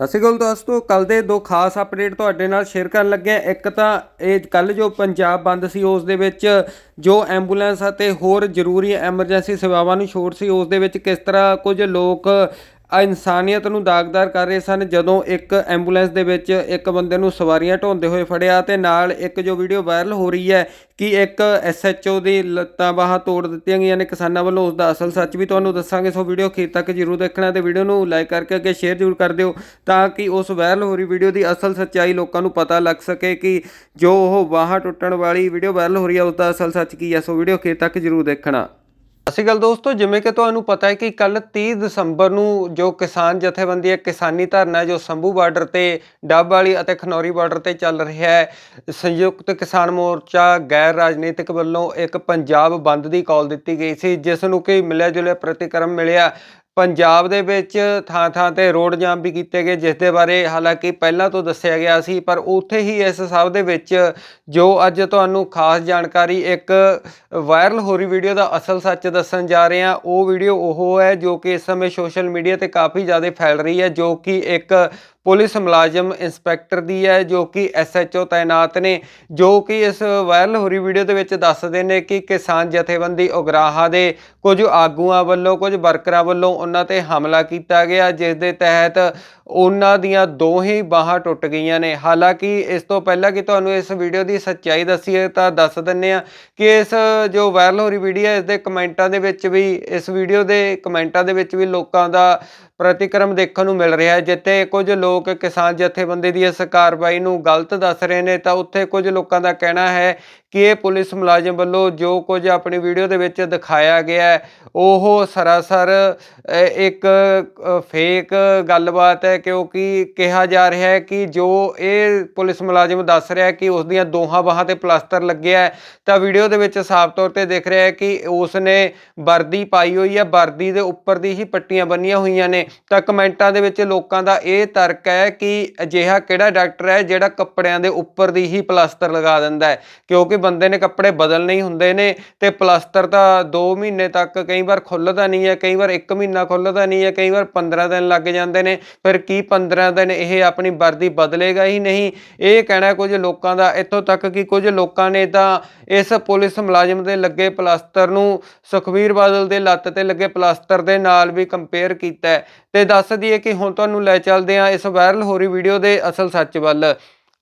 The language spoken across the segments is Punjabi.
ਸਤਿ ਸ਼੍ਰੀ ਅਕਾਲ ਦੋਸਤੋ ਕੱਲ ਦੇ ਦੋ ਖਾਸ ਅਪਡੇਟ ਤੁਹਾਡੇ ਨਾਲ ਸ਼ੇਅਰ ਕਰਨ ਲੱਗੇ ਇੱਕ ਤਾਂ ਇਹ ਕੱਲ ਜੋ ਪੰਜਾਬ ਬੰਦ ਸੀ, ਉਸ ਦੇ ਵਿੱਚ ਜੋ ਐਂਬੂਲੈਂਸ ਅਤੇ ਹੋਰ ਜ਼ਰੂਰੀ ਐਮਰਜੈਂਸੀ ਸੇਵਾਵਾਂ ਨੂੰ ਛੋਟ ਸੀ, ਉਸ ਦੇ ਵਿੱਚ ਕਿਸ ਤਰ੍ਹਾਂ ਕੁਝ ਲੋਕ ਆ ਇਨਸਾਨੀਅਤ ਨੂੰ ਦਾਗਦਾਰ ਕਰ ਰਹੇ ਸਨ ਜਦੋਂ ਇੱਕ ਐਂਬੂਲੈਂਸ ਦੇ ਵਿੱਚ ਇੱਕ ਬੰਦੇ ਨੂੰ ਸਵਾਰੀਆਂ ਢੋਂਦੇ ਹੋਏ ਫੜਿਆ ਤੇ ਨਾਲ ਇੱਕ ਜੋ ਵੀਡੀਓ ਵਾਇਰਲ ਹੋ ਰਹੀ ਹੈ ਕਿ ਇੱਕ ਐਸਐਚਓ ਦੀ ਲੱਤਾਂ ਬਾਹਾਂ ਤੋੜ ਦਿੱਤੀਆਂ ਗਈਆਂ ਨੇ ਕਿਸਾਨਾਂ ਵੱਲੋਂ ਉਸ ਦਾ ਅਸਲ ਸੱਚ ਵੀ ਤੁਹਾਨੂੰ ਦੱਸਾਂਗੇ। ਸੋ ਵੀਡੀਓ ਅਖੀਰ ਤੱਕ ਜਰੂਰ ਦੇਖਣਾ ਤੇ ਵੀਡੀਓ ਨੂੰ ਲਾਈਕ ਕਰਕੇ ਅੱਗੇ ਸ਼ੇਅਰ ਜਰੂਰ ਕਰ ਦਿਓ ਤਾਂ ਕਿ ਉਸ ਵਾਇਰਲ ਹੋ ਰਹੀ ਵੀਡੀਓ ਦੀ ਅਸਲ ਸੱਚਾਈ ਲੋਕਾਂ ਨੂੰ ਪਤਾ ਲੱਗ ਸਕੇ ਕਿ ਜੋ ਉਹ ਬਾਹਾਂ ਟੁੱਟਣ ਵਾਲੀ ਵੀਡੀਓ ਵਾਇਰਲ ਹੋ ਰਹੀ ਹੈ ਉਸ ਦਾ ਅਸਲ ਸੱਚ ਕੀ ਹੈ। ਸੋ ਵੀਡੀਓ ਅਖੀਰ ਤੱਕ ਜਰੂਰ ਦੇਖਣਾ। ਸਤਿ ਸ਼੍ਰੀ ਅਕਾਲ ਦੋਸਤੋ, ਜਿਵੇਂ ਕਿ ਤੁਹਾਨੂੰ ਪਤਾ ਹੈ ਕਿ ਕੱਲ 30 ਦਸੰਬਰ ਨੂੰ ਜੋ ਕਿਸਾਨ ਜਥੇਬੰਦੀ ਹੈ, ਕਿਸਾਨੀ ਧਰਨਾ ਜੋ ਸੰਭੂ ਬਾਰਡਰ ਤੇ, ਡੱਬ ਵਾਲੀ ਅਤੇ ਖਨੌਰੀ ਬਾਰਡਰ ਤੇ ਚੱਲ ਰਿਹਾ ਹੈ, ਸੰਯੁਕਤ ਕਿਸਾਨ ਮੋਰਚਾ ਗੈਰ ਰਾਜਨੀਤਿਕ ਵੱਲੋਂ ਇੱਕ ਪੰਜਾਬ ਬੰਦ ਦੀ ਕਾਲ ਦਿੱਤੀ ਗਈ ਸੀ, ਜਿਸ ਨੂੰ ਕਿ ਮਿਲਿਆ ਜੁਲਿਆ ਪ੍ਰਤੀਕਰਮ ਮਿਲਿਆ। ਪੰਜਾਬ ਦੇ ਵਿੱਚ ਥਾਂ ਥਾਂ ਤੇ ਰੋਡ ਜਾਮ ਵੀ ਕੀਤੇ ਗਏ, ਜਿਸ ਦੇ ਬਾਰੇ ਹਾਲਾਂਕਿ ਪਹਿਲਾਂ ਤੋਂ ਦੱਸਿਆ ਗਿਆ ਸੀ, ਪਰ ਉੱਥੇ ਹੀ ਇਸ ਸਭ ਦੇ ਵਿੱਚ ਜੋ ਅੱਜ ਤੁਹਾਨੂੰ ਖਾਸ ਜਾਣਕਾਰੀ ਇੱਕ ਵਾਇਰਲ ਹੋ ਰਹੀ ਵੀਡੀਓ ਦਾ ਅਸਲ ਸੱਚ ਦੱਸਣ ਜਾ ਰਹੇ ਹਾਂ, ਉਹ ਵੀਡੀਓ ਉਹ ਹੈ ਜੋ ਕਿ ਇਸ ਸਮੇਂ ਸੋਸ਼ਲ ਮੀਡੀਆ ਤੇ ਕਾਫੀ ਜ਼ਿਆਦਾ ਫੈਲ ਰਹੀ ਹੈ, ਜੋ ਕਿ ਇੱਕ ਪੁਲਿਸ ਮੁਲਾਜ਼ਮ ਇੰਸਪੈਕਟਰ ਦੀ ਹੈ, ਜੋ ਕਿ ਐਸਐਚਓ ਤਾਇਨਾਤ ਨੇ, ਜੋ ਕਿ ਇਸ ਵਾਇਰਲ ਹੋ ਰਹੀ ਵੀਡੀਓ ਦੇ ਵਿੱਚ ਦੱਸਦੇ ਨੇ ਕਿ ਕਿਸਾਨ ਜਥੇਬੰਦੀ ਉਗਰਾਹਾਂ ਦੇ ਕੁਝ ਆਗੂਆਂ ਵੱਲੋਂ, ਕੁਝ ਵਰਕਰਾਂ ਵੱਲੋਂ ਉਹਨਾਂ ਤੇ ਹਮਲਾ ਕੀਤਾ ਗਿਆ, ਜਿਸ ਦੇ ਤਹਿਤ ਉਹਨਾਂ ਦੀਆਂ ਦੋਹੇ ਬਾਹਾਂ ਟੁੱਟ ਗਈਆਂ ਨੇ। ਹਾਲਾਂਕਿ ਇਸ ਤੋਂ ਪਹਿਲਾਂ ਕਿ ਤੁਹਾਨੂੰ ਇਸ ਵੀਡੀਓ ਦੀ ਸੱਚਾਈ ਦੱਸੀਏ ਤਾਂ ਦੱਸ ਦਿੰਨੇ ਆ ਕਿ ਇਸ ਜੋ ਵਾਇਰਲ ਹੋ ਰਹੀ ਵੀਡੀਓ ਇਸ ਦੇ ਕਮੈਂਟਾਂ ਦੇ ਵਿੱਚ ਵੀ, ਇਸ ਵੀਡੀਓ ਦੇ ਕਮੈਂਟਾਂ ਦੇ ਵਿੱਚ ਵੀ ਲੋਕਾਂ ਦਾ ਪ੍ਰਤੀਕਰਮ ਦੇਖਣ ਨੂੰ ਮਿਲ ਰਿਹਾ ਹੈ। ਜਿੱਥੇ ਕੁਝ ਲੋਕ ਕਿਸਾਨ ਜਥੇਬੰਦੀ ਦੀ ਇਸ ਕਾਰਵਾਈ ਨੂੰ ਗਲਤ ਦੱਸ ਰਹੇ ਨੇ, ਤਾਂ ਉੱਥੇ ਕੁਝ ਲੋਕਾਂ ਦਾ ਕਹਿਣਾ ਹੈ ਕਿ ਇਹ ਪੁਲਿਸ ਮੁਲਾਜ਼ਮ ਵੱਲੋਂ ਜੋ ਕੁਝ ਆਪਣੀ ਵੀਡੀਓ ਦੇ ਵਿੱਚ ਦਿਖਾਇਆ ਗਿਆ ਉਹ ਸਰਾਸਰ ਇੱਕ ਫੇਕ ਗੱਲਬਾਤ ਹੈ। ਕਿਉਂਕਿ ਕਿਹਾ ਜਾ ਰਿਹਾ ਹੈ ਕਿ ਜੋ ਇਹ ਪੁਲਿਸ ਮੁਲਾਜ਼ਮ ਦੱਸ ਰਿਹਾ ਕਿ ਉਸ ਦੀਆਂ ਦੋਹਾਂ ਬਾਹਾਂ ਤੇ ਪਲਾਸਟਰ ਲੱਗਿਆ ਹੈ, ਤਾਂ ਵੀਡੀਓ ਦੇ ਵਿੱਚ ਸਾਫ਼ ਤੌਰ ਤੇ ਦਿਖ ਰਿਹਾ ਹੈ ਕਿ ਉਸ ਨੇ ਵਰਦੀ ਪਾਈ ਹੋਈ ਹੈ। ਵਰਦੀ ਦੇ ਉੱਪਰ ਦੀ ਹੀ ਪੱਟੀਆਂ ਬੰਨੀਆਂ ਹੋਈਆਂ ਨੇ। ਤਾਂ ਕਮੈਂਟਾਂ ਦੇ ਵਿੱਚ ਲੋਕਾਂ ਦਾ ਇਹ ਤਰਕ ਹੈ ਕਿ ਅਜਿਹਾ ਕਿਹੜਾ ਡਾਕਟਰ ਹੈ ਜਿਹੜਾ ਕੱਪੜਿਆਂ ਦੇ ਉੱਪਰ ਦੀ ਹੀ ਪਲਾਸਟਰ ਲਗਾ ਦਿੰਦਾ ਹੈ? ਕਿਉਂਕਿ ਬੰਦੇ ਨੇ ਕੱਪੜੇ ਬਦਲਣੇ ਹੀ ਹੁੰਦੇ ਨੇ ਤੇ ਪਲਾਸਟਰ ਤਾਂ 2 ਮਹੀਨੇ ਤੱਕ ਕਈ ਵਾਰ ਖੁੱਲਦਾ ਨਹੀਂ ਹੈ, ਕਈ ਵਾਰ 1 ਮਹੀਨਾ ਖੁੱਲਦਾ ਨਹੀਂ ਹੈ, ਕਈ ਵਾਰ 15 ਦਿਨ ਲੱਗ ਜਾਂਦੇ ਨੇ। ਫਿਰ ਕੀ 15 ਦਿਨ ਇਹ ਆਪਣੀ ਵਰਦੀ ਬਦਲੇਗਾ ਹੀ ਨਹੀਂ? ਇਹ ਕਹਿਣਾ ਕੁਝ ਲੋਕਾਂ ਦਾ ਇੱਥੋਂ ਤੱਕ ਕਿ ਕੁਝ ਲੋਕਾਂ ਨੇ ਤਾਂ ਇਸ ਪੁਲਿਸ ਮੁਲਾਜ਼ਮ ਦੇ ਲੱਗੇ ਪਲਾਸਟਰ ਨੂੰ ਸੁਖਵੀਰ ਬਾਦਲ ਦੇ ਲੱਤ ਤੇ ਲੱਗੇ ਪਲਾਸਟਰ ਦੇ ਨਾਲ ਵੀ ਕੰਪੇਅਰ ਕੀਤਾ ਹੈ। ਤੇ ਦੱਸ ਦਈਏ ਕਿ ਹੁਣ ਤੁਹਾਨੂੰ ਲੈ ਚੱਲਦੇ ਹਾਂ ਇਸ ਵਾਇਰਲ ਹੋ ਰਹੀ ਵੀਡੀਓ ਦੇ ਅਸਲ ਸੱਚ ਵੱਲ।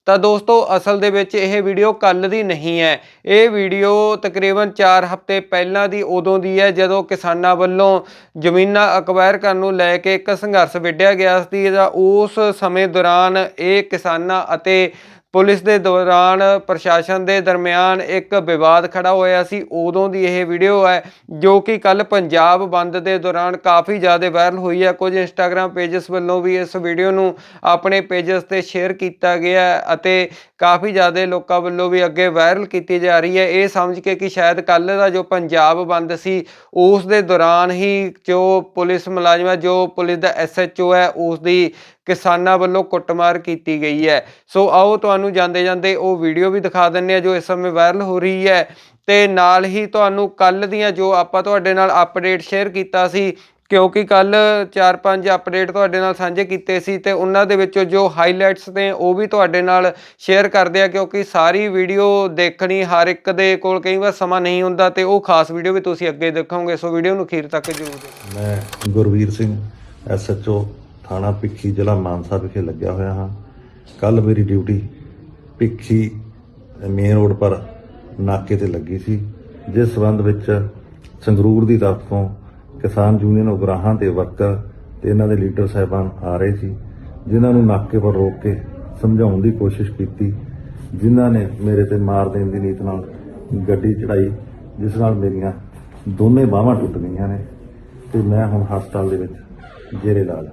ਤਾਂ ਦੋਸਤੋ, ਅਸਲ ਦੇ ਵਿੱਚ ਇਹ ਵੀਡੀਓ ਕੱਲ ਦੀ ਨਹੀਂ ਹੈ। ਇਹ ਵੀਡੀਓ ਤਕਰੀਬਨ 4 ਹਫ਼ਤੇ ਪਹਿਲਾਂ ਦੀ, ਉਦੋਂ ਦੀ ਹੈ, ਜਦੋਂ ਕਿਸਾਨਾਂ ਵੱਲੋਂ ਜ਼ਮੀਨਾਂ ਅਕਵਾਇਰ ਕਰਨ ਨੂੰ ਲੈ ਕੇ ਇੱਕ ਸੰਘਰਸ਼ ਵਿੱਢਿਆ ਗਿਆ ਸੀ। ਤਾਂ ਉਸ ਸਮੇਂ ਦੌਰਾਨ ਇਹ ਕਿਸਾਨਾਂ ਅਤੇ ਪੁਲਿਸ ਦੇ ਦੌਰਾਨ ਪ੍ਰਸ਼ਾਸਨ ਦੇ ਦਰਮਿਆਨ ਇੱਕ ਵਿਵਾਦ ਖੜਾ ਹੋਇਆ ਸੀ। ਉਦੋਂ ਦੀ ਇਹ ਵੀਡੀਓ ਹੈ ਜੋ ਕਿ ਕੱਲ ਪੰਜਾਬ ਬੰਦ ਦੇ ਦੌਰਾਨ ਕਾਫੀ ਜ਼ਿਆਦਾ ਵਾਇਰਲ ਹੋਈ ਹੈ। ਕੁਝ ਇੰਸਟਾਗ੍ਰam ਪੇजेस ਵੱਲੋਂ ਵੀ ਇਸ ਵੀਡੀਓ ਨੂੰ ਆਪਣੇ ਪੇजेस ਤੇ ਸ਼ੇਅਰ ਕੀਤਾ ਗਿਆ ਅਤੇ ਕਾਫੀ ਜ਼ਿਆਦਾ ਲੋਕਾਂ ਵੱਲੋਂ ਵੀ ਅੱਗੇ ਵਾਇਰਲ ਕੀਤੀ ਜਾ ਰਹੀ ਹੈ। ਇਹ ਸਮਝ ਕੇ ਕਿ ਸ਼ਾਇਦ ਕੱਲ ਦਾ ਜੋ ਪੰਜਾਬ ਬੰਦ ਸੀ, ਉਸ ਦੇ ਦੌਰਾਨ ਹੀ ਜੋ ਪੁਲਿਸ ਮੁਲਾਜ਼ਮ ਜੋ ਪੁਲਿਸ ਦਾ ਐਸਐਚਓ ਹੈ, ਉਸ ਦੀ ਕਿਸਾਨਾਂ ਵੱਲੋਂ ਕੁੱਟਮਾਰ ਕੀਤੀ ਗਈ ਹੈ। ਸੋ ਆਓ ਤੁਹਾਨੂੰ ਜਾਂਦੇ ਜਾਂਦੇ ਉਹ ਵੀਡੀਓ ਵੀ ਦਿਖਾ ਦਿੰਨੇ ਆ ਜੋ ਇਸ ਸਮੇਂ ਵਾਇਰਲ ਹੋ ਰਹੀ ਹੈ। ਤੇ ਨਾਲ ਹੀ ਤੁਹਾਨੂੰ ਕੱਲ ਦੀਆਂ ਜੋ ਆਪਾਂ ਤੁਹਾਡੇ ਨਾਲ ਅਪਡੇਟ ਸ਼ੇਅਰ ਕੀਤਾ ਸੀ, ਕਿਉਂਕਿ ਕੱਲ 4-5 ਅਪਡੇਟ ਤੁਹਾਡੇ ਨਾਲ ਸਾਂਝੇ ਕੀਤੇ ਸੀ ਤੇ ਉਹਨਾਂ ਦੇ ਵਿੱਚੋਂ ਜੋ ਹਾਈਲਾਈਟਸ ਨੇ ਉਹ ਵੀ ਤੁਹਾਡੇ ਨਾਲ ਸ਼ੇਅਰ ਕਰਦੇ ਆ ਕਿਉਂਕਿ ਸਾਰੀ ਵੀਡੀਓ ਦੇਖਣੀ ਹਰ ਇੱਕ ਦੇ ਕੋਲ ਕਈ ਵਾਰ ਸਮਾਂ ਨਹੀਂ ਹੁੰਦਾ ਤੇ ਉਹ ਖਾਸ ਵੀਡੀਓ ਵੀ ਤੁਸੀਂ ਅੱਗੇ ਦੇਖੋਗੇ, ਸੋ ਵੀਡੀਓ ਨੂੰ ਅਖੀਰ ਤੱਕ ਜ਼ਰੂਰ ਦੇਖੋ। ਮੈਂ ਗੁਰਵੀਰ ਸਿੰਘ ਐਸਐਚਓ ਥਾਣਾ ਭਿੱਖੀ ਜ਼ਿਲ੍ਹਾ ਮਾਨਸਾ ਵਿਖੇ ਲੱਗਿਆ ਹੋਇਆ ਹਾਂ। ਕੱਲ ਮੇਰੀ ਡਿਊਟੀ ਭਿੱਖੀ ਮੇਨ ਰੋਡ ਪਰ ਨਾਕੇ ਤੇ ਲੱਗੀ ਸੀ, ਜਿਸ ਸਬੰਧ ਵਿੱਚ ਸੰਗਰੂਰ ਦੀ ਤਰਫ ਤੋਂ ਕਿਸਾਨ ਯੂਨੀਅਨ ਉਗਰਾਹਾਂ ਦੇ ਵਰਕਰ ਤੇ ਇਹਨਾਂ ਦੇ ਲੀਡਰ ਸਾਹਿਬਾਨ ਆ ਰਹੇ ਸੀ, ਜਿਨ੍ਹਾਂ ਨੂੰ ਨਾਕੇ ਪਰ ਰੋਕ ਕੇ ਸਮਝਾਉਣ ਦੀ ਕੋਸ਼ਿਸ਼ ਕੀਤੀ, ਜਿਨ੍ਹਾਂ ਨੇ ਮੇਰੇ ਤੇ ਮਾਰ ਦੇਣ ਦੀ ਨੀਤ ਨਾਲ ਗੱਡੀ ਚੜਾਈ, ਜਿਸ ਨਾਲ ਮੇਰੀਆਂ ਦੋਨੇ ਬਾਹਾਂ ਟੁੱਟ ਗਈਆਂ ਨੇ ਤੇ ਮੈਂ ਹੁਣ ਹਸਪਤਾਲ ਦੇ ਵਿੱਚ ਜੇਰੇ ਇਲਾਜ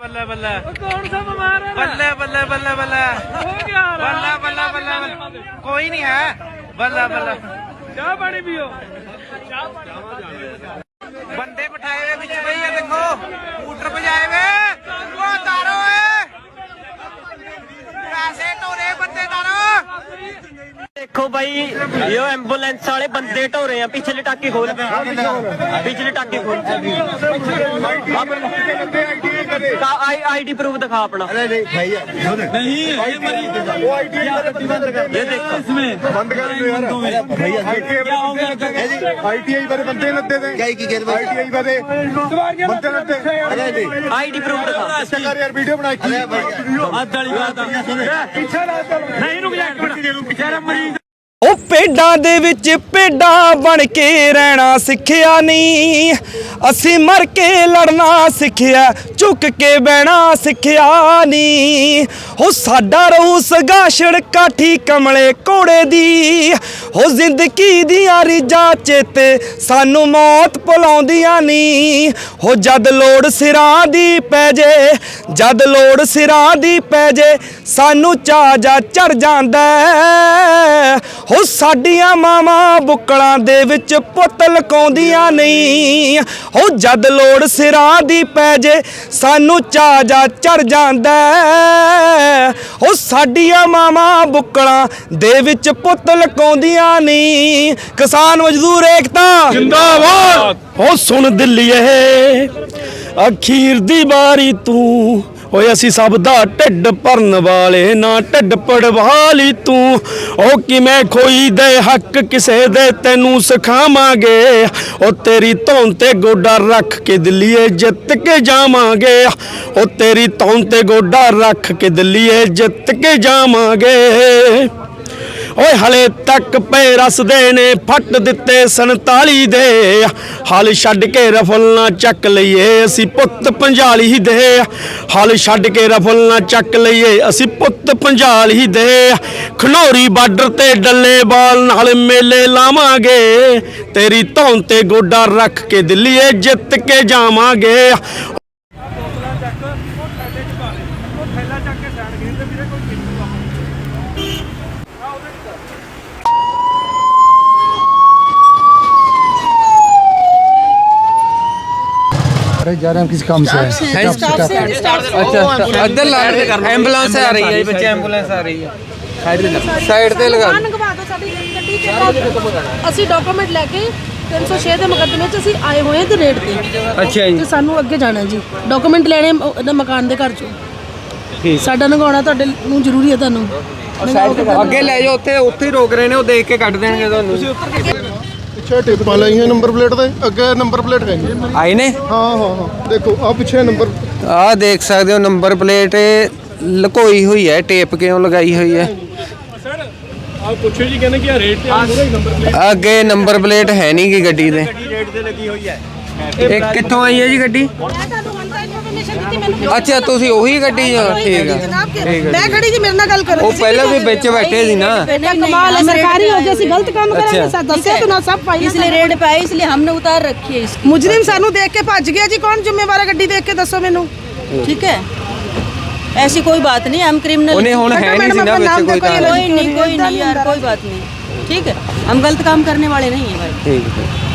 ਬੱਲੇ ਬੱਲੇ। ਕੌਣ ਸਾ ਬਿਮਾਰ ਹੈ ਬੱਲੇ ਬੱਲੇ ਬੱਲੇ ਬੱਲੇ। ਹੋ ਗਿਆ ਬੱਲੇ ਬੱਲੇ ਬੱਲੇ ਕੋਈ ਨਹੀਂ ਹੈ। ਬੱਲੇ ਬੱਲੇ। ਚਾਹ ਪਾਣੀ ਪੀਓ। ਬੰਦੇ ਬਿਠਾਏ ਵੇ ਵਿੱਚ ਬਈ ਇਹ ਦੇਖੋ। ਸਕੂਟਰ ਭਜਾਏ ਵੇ। ਉਹ ਤਾਰੋ ਏ ਪੈਸੇ ਢੋਰੇ ਬੰਦੇ ਤਾਰੋ ਦੇਖੋ ਭਾਈ ਇਹ ਐਂਬੂਲੈਂਸ ਵਾਲੇ ਬੰਦੇ ਢੋਰੇ ਆ। ਪਿਛਲੇ ਟਾਕੇ ਖੋਲ ਪਿਛਲੇ ਟਾਕੇ ਖੋਲ ਆਈਡੀ ਪ੍ਰੂਫ ਦਿਖਾ ਆਪਣਾ नहीं ये मरी वो आईटी बंद कर ये देखो इसमें बंद कर दो यार भैया आईटीआई वाले बंदे लगते थे क्या की कहते आईटीआई वाले बंदे लगते अरे ਆਈਡੀ ਪ੍ਰੂਫ ਦਿਖਾ कर यार वीडियो बना अरे ਹੱਦ ਵਾਲੀ ਬਾਤ ਆ पीछे ना चलो ਨਹੀਂ ਰੁਕ ਜਾ ਇੱਕ ਮਿੰਟ ਯਾਰ ਮਰੀਜ਼ ਉਹ ਪੇਡਾਂ ਦੇ ਵਿੱਚ ਪੇਡਾਂ ਬਣ ਕੇ ਰਹਿਣਾ ਸਿੱਖਿਆ ਨਹੀਂ ਅਸੀਂ ਮਰ ਕੇ ਲੜਨਾ ਸਿੱਖਿਆ ਝੁੱਕ ਕੇ ਬਹਿਣਾ ਸਿੱਖਿਆ ਨਹੀਂ। ਹੋ ਸਾਡਾ ਰਹੂ ਸਗਾਸ਼ੜ ਕਾਠੀ ਕਮਲੇ ਕੋੜੇ ਦੀ। ਹੋ ਜ਼ਿੰਦਗੀ ਦੀਆਂ ਰੀਜਾਂ ਚੇਤੇ ਸਾਨੂੰ ਮੌਤ ਭੁਲਾਉਂਦੀਆਂ ਨਹੀਂ। ਹੋ ਜਦ ਲੋੜ ਸਿਰਾਂ ਦੀ ਪੈ ਜੇ, ਜਦ ਲੋੜ ਸਿਰਾਂ ਦੀ ਪੈ ਜੇ, ਸਾਨੂੰ ਚਾਹ ਜਾ ਚੜ ਜਾਂਦਾ ਹੋ ਸਾਡੀਆਂ ਮਾਵਾਂ ਬੁੱਕਲਾਂ ਦੇ ਵਿੱਚ ਪੁੱਤ ਲਕਾਉਂਦੀਆਂ ਨਹੀਂ। ਹੋ ਜਦ ਲੋੜ ਸਿਰਾਂ ਦੀ ਪੈ ਜੇ ਸਾਨੂੰ ਚਾਹ ਜਾ ਚੜ ਜਾਂਦਾ ਹੈ। ਹੋ ਸਾਡੀਆਂ ਮਾਵਾਂ ਬੁੱਕਲਾਂ ਦੇ ਵਿੱਚ ਪੁੱਤ ਲਕਾਉਂਦੀਆਂ ਨਹੀਂ ਕਿਸਾਨ ਮਜ਼ਦੂਰ ਏਕਤਾ। ਜਿੰਦਾਬਾਦ। ਹੋ ਸੁਣ ਦਿੱਲੀਏ ਅਖੀਰ ਦੀ ਵਾਰੀ ਤੂੰ ਓਏ ਅਸੀਂ ਸਭ ਦਾ ਢਿੱਡ ਭਰਨ ਵਾਲੇ ਨਾ, ਢਿੱਡ ਪੜਵਾਲੀ ਤੂੰ। ਉਹ ਕਿਵੇਂ ਖੋਈ ਦੇ ਹੱਕ ਕਿਸੇ ਦੇ ਤੈਨੂੰ ਸਿਖਾਵਾਂਗੇ। ਉਹ ਤੇਰੀ ਧੌਣ ਤੇ ਗੋਡਾ ਰੱਖ ਕੇ ਦਿੱਲੀਏ ਜਿੱਤ ਕੇ ਜਾਵਾਂਗੇ। ਉਹ ਤੇਰੀ ਧੌਣ ਤੇ ਗੋਡਾ ਰੱਖ ਕੇ ਦਿੱਲੀਏ ਜਿੱਤ ਕੇ ਜਾਵਾਂਗੇ। ਓਏ ਹਲੇ ਤੱਕ ਪੈ ਰਸਦੇ ਨੇ ਫੱਟ ਦਿੱਤੇ 47 ਦੇ। ਹਲ ਛੱਡ ਕੇ ਰਫਲ ਨਾ ਚੱਕ ਲਈਏ ਅਸੀਂ ਪੁੱਤ ਪੰਜਾਲੀ ਦੇ। ਹਲ ਛੱਡ ਕੇ ਰਫਲ ਚੱਕ ਲਈਏ ਅਸੀਂ ਪੁੱਤ ਪੰਜਾਲੀ ਦੇ। ਖਨੌਰੀ ਬਾਰਡਰ ਤੇ ਡੱਲੇ ਬਾਲ ਨਾਲ ਮੇਲੇ ਲਾਵਾਂਗੇ। ਤੇਰੀ ਧੌਣ ਤੇ ਗੋਡਾ ਰੱਖ ਕੇ ਦਿੱਲੀਏ ਜਿੱਤ ਕੇ ਜਾਵਾਂਗੇ ਬੋਤਲਾਂ ਚੱਕ ਉਹ ਥੈਲੇ ਚ ਪਾ ਦੇ ਉਹ ਥੈਲਾ ਚੱਕ ਕੇ ਸਾਈਡ ਗਏ ਤੇ ਵੀਰੇ ਕੋਈ ਕਿੰਨੂ ਆ ਉਹਦੇ ਚ ਕਰ। अरे जा रहे हैं किसी काम से ਅੱਛਾ ਅੱਧਰ ਲਾ ਐਂਬੂਲੈਂਸ ਆ ਰਹੀ ਹੈ ਬੱਚੇ ਐਂਬੂਲੈਂਸ ਆ ਰਹੀ ਹੈ ਸਾਈਡ ਤੇ ਲਗਾ ਲਗਵਾ ਦਿਓ ਸਾਡੀ ਗੱਡੀ ਚ ਅਸੀਂ ਡਾਕੂਮੈਂਟ ਲੈ ਕੇ 306 ਦੇ ਮੁਕੱਦਮੇ ਚ ਅਸੀਂ ਆਏ ਹੋਏ ਹਾਂ ਤੇ ਰੇਡ ਤੇ ਅੱਛਾ ਜੀ ਤੇ ਸਾਨੂੰ ਅੱਗੇ ਜਾਣਾ ਜੀ ਡਾਕੂਮੈਂਟ ਲੈਣੇ ਮ- ਉਹਦਾ ਮਕਾਨ ਦੇ ਘਰ ਚੋਂ ਠੀਕ। ਸਾਡਾ ਨਗਾਉਣਾ ਤੁਹਾਡੇ ਨੂੰ ਜ਼ਰੂਰੀ ਹੈ ਤੁਹਾਨੂੰ ਅੱਗੇ ਲੈ ਜਾਓ ਉੱਥੇ ਉੱਥੇ ਹੀ ਰੋਕ ਰਹੇ ਨੇ ਉਹ ਦੇਖ ਕੇ ਕੱਢ ਦੇਣਗੇ ਤੁਹਾਨੂੰ ਪਿੱਛੇ ਟਿੱਪਾਂ ਲਾਈਆਂ ਨੰਬਰ ਪਲੇਟ ਤੇ ਅੱਗੇ ਨੰਬਰ ਪਲੇਟ ਹੈ ਨਹੀਂ। ਆਏ ਨੇ? ਹਾਂ ਹਾਂ ਹਾਂ। ਦੇਖੋ ਆ ਪਿੱਛੇ ਨੰਬਰ ਆਹ ਦੇਖ ਸਕਦੇ ਹੋ ਨੰਬਰ ਪਲੇਟ ਲਕੋਈ ਹੋਈ ਹੈ ਟੇਪ ਕਿਉਂ ਲਗਾਈ ਹੋਈ ਹੈ? ਸਰ ਆ ਪੁੱਛੋ ਜੀ ਕਹਿੰਦੇ ਕਿ ਆ ਰੇਟ ਤੇ ਆ ਮੂਰੇ ਨੰਬਰ ਪਲੇਟ ਅੱਗੇ ਨੰਬਰ ਪਲੇਟ ਹੈ ਨਹੀਂ ਗੀ ਗੱਡੀ ਦੇ। ਰੇਟ ਤੇ ਲੱਗੀ ਹੋਈ ਹੈ। ਇਹ ਕਿੱਥੋਂ ਆਈ ਹੈ ਜੀ ਗੱਡੀ? ਇਨਫੋਰਮੇਸ਼ਨ ਦਿੱਤੀ ਮੈਨੂੰ ਅੱਛਾ ਤੁਸੀਂ ਉਹੀ ਗੱਡੀ ਆ ਠੀਕ ਆ ਜਨਾਬ ਮੈਂ ਖੜੀ ਜੀ ਮੇਰੇ ਨਾਲ ਗੱਲ ਕਰੋ ਉਹ ਪਹਿਲਾਂ ਵੀ ਵਿੱਚ ਬੈਠੇ ਸੀ ਨਾ ਬੇਟਾ ਕਮਾਲ ਹੈ ਸਰਕਾਰੀ ਹੋ ਜੇ ਅਸੀਂ ਗਲਤ ਕੰਮ ਕਰਾਂਗੇ ਸਾ ਦੱਸਿਆ ਤੂੰ ਨਾ ਸਭ ਪਾਈ इसलिए रेड पे आई इसलिए हमने उतार रखी है इसकी ਮੁਜਰਿਮ ਸਾਨੂੰ ਦੇਖ ਕੇ ਭੱਜ ਗਿਆ ਜੀ ਕੌਣ ਜ਼ਿੰਮੇਵਾਰ ਹੈ ਗੱਡੀ ਦੇਖ ਕੇ ਦੱਸੋ ਮੈਨੂੰ ठीक है ऐसी कोई बात नहीं हम क्रिमिनल ਉਹਨੇ ਹੁਣ ਹੈ ਨਹੀਂ ਸੀ ਨਾ ਵਿੱਚ ਕੋਈ ਤਾਂ कोई नहीं कोई नहीं यार कोई बात नहीं ठीक है हम गलत काम करने वाले नहीं है भाई ਠੀਕ ਹੈ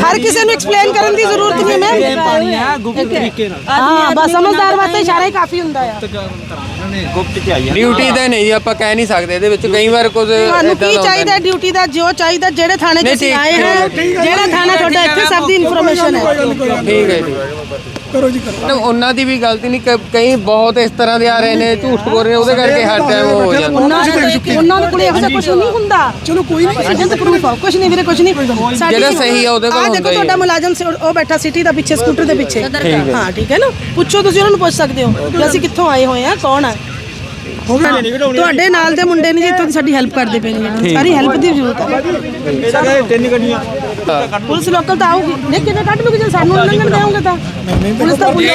ਹਰ ਕਿਸੇ ਨੂੰ ਐਕਸਪਲੇਨ ਕਰਨ ਦੀ ਜ਼ਰੂਰਤ ਨਹੀਂ ਹੈ ਮੈਂ ਗੁਪਤ ਤਰੀਕੇ ਨਾਲ। ਹਾਂ ਬਸ ਸਮਝਦਾਰ ਵਾਸਤੇ ਇਸ਼ਾਰਾ ਹੀ ਕਾਫੀ ਹੁੰਦਾ ਆ। ਡਿਊਟੀ ਦਾ ਨਹੀਂ ਆਪਾਂ ਕਹਿ ਨਹੀਂ ਸਕਦੇ ਇਹਦੇ ਵਿੱਚ ਕਈ ਵਾਰ ਕੁਝ ਤੁਹਾਨੂੰ ਕੀ ਚਾਹੀਦਾ ਡਿਊਟੀ ਦਾ ਜੋ ਚਾਹੀਦਾ ਜਿਹੜੇ ਥਾਣੇ 'ਚ ਆਏ ਹਾਂ। ਜਿਹੜਾ ਥਾਣਾ ਤੁਹਾਡਾ ਇੱਥੇ ਸਭ ਦੀ ਇਨਫੋਰਮੇਸ਼ਨ ਹੈ। ਠੀਕ ਹੈ ਜੀ। ਕਰੋ ਜੀ ਕਰੋ। ਉਹਨਾਂ ਦੀ ਵੀ ਗਲਤੀ ਨਹੀਂ ਕ- ਕਈ ਬਹੁਤ ਇਸ ਤਰ੍ਹਾਂ ਦੇ ਆ ਰਹੇ ਨੇ ਝੂਠ ਬੋਲ ਰਹੇ ਉਹਦੇ ਕਰਕੇ ਹਰ ਟਾਈਮ ਹੋ ਜਾਂਦਾ। ਉਹਨਾਂ ਦੇ ਉਹਨਾਂ ਦੇ ਕੋਲ ਇਹੋ ਜਿਹਾ ਕੁਝ ਨਹੀਂ ਹੁੰਦਾ। ਚਲੋ ਕੋਈ ਨਹੀਂ ਸਿੱਧੇ ਤੇ ਪ੍ਰੂਫ ਆ ਕੁਝ ਨਹੀਂ ਵੀਰੇ ਕੁਝ ਨਹੀਂ। ਜਿਹੜਾ ਸਹੀ ਆ ਉਹਦੇ ਕੋਲ ਹੁੰਦਾ ਦੇਖੋ ਹੀ ਆ। ਤੁਹਾਡਾ ਮੁਲਾਜ਼ਮ ਸੀ, ਉਹ ਬੈਠਾ ਸਿਟੀ ਦਾ ਪਿੱਛੇ ਸਕੂਟਰ ਦੇ ਪਿੱਛੇ। ਹਾਂ। ਠੀਕ ਹੈ ਨਾ? ਪੁੱਛੋ ਤੁਸੀਂ ਉਹਨਾਂ ਨੂੰ ਪੁੱਛ ਸਕਦੇ ਹੋ ਕਿ ਅਸੀਂ ਕਿੱਥੋਂ ਆਏ ਹੋਏ ਆ ਕੌਣ ਆ? ਤੁਹਾਡੇ ਨਾਲ ਦੇ ਮੁੰਡੇ ਨੇ ਜੀ ਇੱਥੋਂ ਦੀ ਸਾਡੀ ਹੈਲਪ ਕਰਦੇ ਪਏ ਨੇ ਸਾਰੀ ਹੈਲਪ ਦੀ ਜ਼ਰੂਰਤ ਹੈ। ਤਿੰਨ ਗੱਡੀਆਂ। ਪੁਲਿਸ ਲੋਕਲ ਤਾਂ ਆਊਗੀ। ਨਹੀਂ ਕਿਵੇਂ ਕੱਢ ਲੂਗੀ ਜੇ ਸਾਨੂੰ ਲੰਘਣ ਦੇਵੋਗੇ ਤਾਂ। ਪੁਲਿਸ ਤਾਂ ਪੁਲਿਸ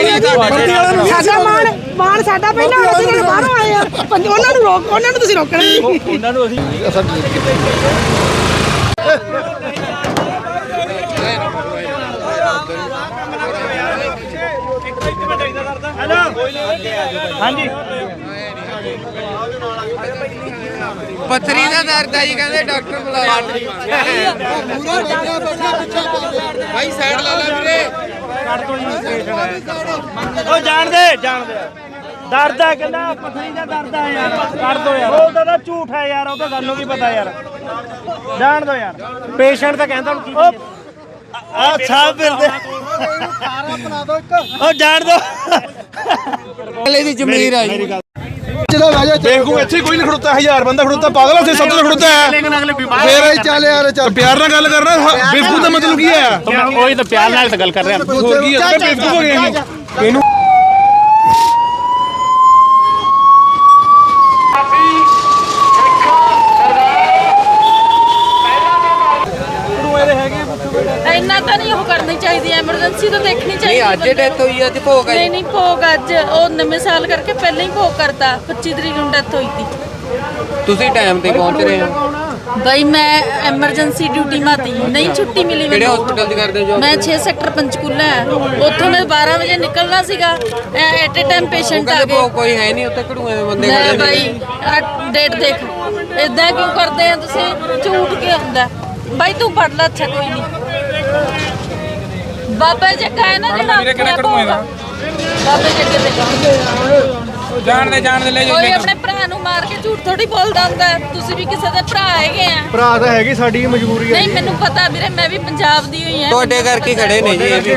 ਸਾਡਾ ਮਾਣ ਮਾਣ ਸਾਡਾ ਪਹਿਲਾਂ ਅਸੀਂ ਜਿਹੜੇ ਬਾਹਰੋਂ ਆਏ ਆ। ਪੰਜ- ਉਹਨਾਂ ਨੂੰ ਰੋਕ ਉਹਨਾਂ ਨੂੰ ਤੁਸੀਂ ਰੋਕਣਾ ਨਹੀਂ ਉਹਨਾਂ ਨੂੰ ਅਸੀਂ ਹਾਂਜੀ। ਪੱਥਰੀ ਦਾ ਦਰਦ ਆ ਜੀ ਕਹਿੰਦੇ ਡਾਕਟਰ ਬੁਲਾਓ ਭਾਈ ਸਾਈਡ ਲਾ ਲੈ ਵੀਰੇ। ਉਹ ਜਾਣਦੇ ਜਾਣਦੇ ਦਰਦ ਹੈ ਕਹਿੰਦਾ ਪਥਰੀ ਦਾ ਦਰਦ ਹੈ ਯਾਰ ਕਰ ਦੋ ਯਾਰ। ਉਹ ਤਾਂ ਝੂਠ ਹੈ ਯਾਰ ਉਹ ਤਾਂ ਸਾਨੂੰ ਕੀ ਪਤਾ ਯਾਰ। ਜਾਣ ਦੋ ਯਾਰ। ਪੇਸ਼ੈਂਟ ਤਾਂ ਕਹਿੰਦਾ ਹੁਣ ਕੀ ਆ ਸਾਹ ਫਿਰਦੇ। ਉਹ ਜਾਣ ਦੋ। ਹਲੇ ਦੀ ਜ਼ਮੀਰ ਆ ਜੀ। ਬੇਗੂ ਇੱਥੇ ਕੋਈ ਨਹੀਂ ਖੜੋਤਾ ਹਜ਼ਾਰ ਬੰਦਾ ਖੜੋਤਾ ਪਾਗਲ ਉੱਥੇ ਸਭ ਤੋਂ ਖੜੋਤਾ ਹੈ। ਫੇਰ ਹੀ ਚੱਲ ਯਾਰ ਚੱਲ। ਪਿਆਰ ਨਾਲ ਗੱਲ ਕਰਨਾ ਬੇਗੂ ਦਾ ਮਤਲਬ ਕੀ ਹੈ? ਉਹੀ ਤਾਂ ਪਿਆਰ ਨਾਲ ਤਾਂ ਗੱਲ ਕਰ ਰਿਹਾ। ਹੈ ਬੇਗੂ ਹੋ ਗਏ ਇਹਨੂੰ ਇਹਨੂੰ ਇੰਨਾ ਤਾਂ ਨਹੀਂ ਉਹ ਚਾਹੀਦੀ ਐਮਰਜੈਂਸੀ ਤਾਂ ਦੇਖਣੀ ਚਾਹੀਦੀ ਨਹੀਂ ਅੱਜ ਡੈਥ ਹੋਈ ਅੱਜ ਭੋਗ ਆ ਜੀ। ਨਹੀਂ ਨਹੀਂ ਭੋਗ ਅੱਜ ਉਹ ਨਵੇਂ ਸਾਲ ਕਰਕੇ ਪਹਿਲਾਂ ਹੀ ਭੋਗ ਕਰਤਾ 25 ਤਰੀਕ ਨੂੰ ਡੈਥ ਹੋਈ ਸੀ। ਤੁਸੀਂ ਟਾਈਮ ਤੇ ਪਹੁੰਚ ਰਹੇ ਹੋ? ਬਈ ਮੈਂ ਐਮਰਜੈਂਸੀ ਡਿਊਟੀ ਮਾਤੀ ਨਹੀਂ ਛੁੱਟੀ ਮਿਲੀ ਕਿਹੜੇ ਹਸਪੀਟਲ 'ਚ ਕਰਦੇ ਹੋ ਮੈਂ 6 ਸੈਕਟਰ ਪੰਚਕੂਲਾ ਉੱਥੋਂ ਮੈਂ 12 ਵਜੇ ਨਿਕਲਣਾ ਸੀਗਾ ਐਟ ਅ ਟਾਈਮ ਪੇਸ਼ੈਂਟ ਆ ਗਏ। ਕੋਈ ਹੈ ਨਹੀਂ ਉੱਥੇ ਘੜੂਆਂ ਦੇ ਬੰਦੇ ਖੜੇ ਨੇ। ਬਾਈ ਡੇਟ ਦੇਖ। ਇਦਾਂ ਕਿਉਂ ਕਰਦੇ ਆ ਤੁਸੀਂ? ਝੂਠ ਕੇ ਹੁੰਦਾ? ਬਾਈ ਤੂੰ ਪੜ ਲੈ ਅੱਛਾ ਕੋਈ ਨਹੀਂ। ਬਾਬਾ ਜੀ ਕਹੇ ਨਾ ਜਿਹੜਾ ਮੇਰੇ ਕਿਹੜਾ ਕਢਵਾਏਗਾ ਬਾਬਾ ਜੀ ਅੱਗੇ ਦੇਖੋ। ਜਾਣ ਦੇ ਜਾਣ ਦੇ ਲੈ ਕੋਈ ਆਪਣੇ ਭਰਾ ਨੂੰ ਮਾਰ ਕੇ ਝੂਠ ਥੋੜੀ ਬੋਲਦਾ ਹੁੰਦਾ। ਹੈ। ਤੁਸੀਂ ਵੀ ਕਿਸੇ ਦੇ ਭਰਾ ਹੈਗੇ ਆ। ਭਰਾ ਤਾਂ ਹੈਗੀ ਸਾਡੀ ਮਜਬੂਰੀ ਨਹੀਂ ਮੈਨੂੰ ਪਤਾ ਵੀਰੇ ਮੈਂ ਵੀ ਪੰਜਾਬ ਦੀ ਹੋਈ ਆ। ਤੁਹਾਡੇ ਕਰਕੇ ਖੜੇ ਨੇ ਜੀ। ਇਹ ਵੀ